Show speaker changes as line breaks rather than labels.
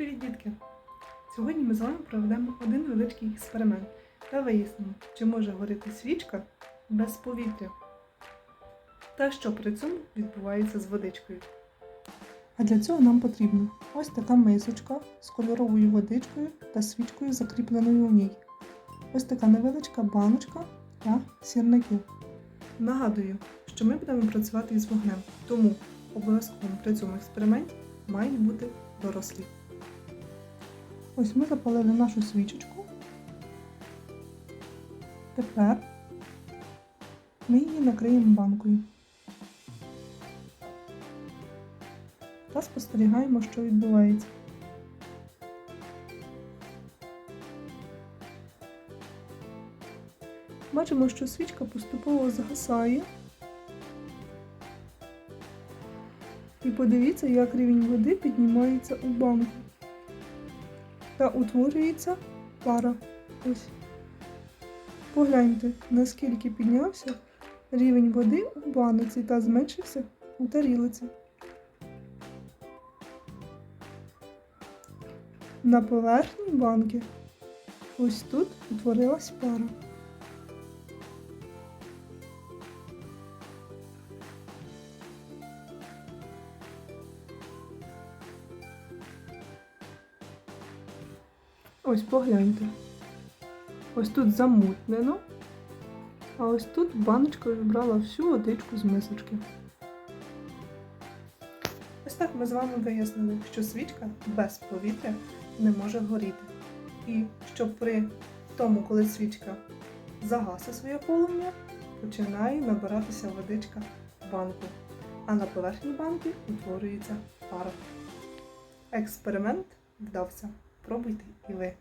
Привіт, дітки! Сьогодні ми з вами проведемо один невеличкий експеримент та вияснимо, чи може горіти свічка без повітря та що при цьому відбувається з водичкою. А для цього нам потрібна ось така мисочка з кольоровою водичкою та свічкою, закріпленою у ній. Ось така невеличка баночка та сірники. Нагадую, що ми будемо працювати із вогнем, тому обов'язково при цьому експерименті мають бути дорослі. Ось ми запалили нашу свічечку. Тепер ми її накриємо банкою. Та спостерігаємо, що відбувається. Бачимо, що свічка поступово згасає. І подивіться, як рівень води піднімається у банку. Та утворюється пара. Ось. Погляньте, наскільки піднявся рівень води у баноці та зменшився у тарілиці. На поверхні банки ось тут утворилась пара. Ось погляньте. Ось тут замутнено, а ось тут баночка вибрала всю водичку з мисочки. Ось так ми з вами вияснили, що свічка без повітря не може горіти. І що при тому, коли свічка загасе своє полум'я, починає набиратися водичка в банку, а на поверхні банки утворюється пара. Експеримент вдався. Пробуйте і ви.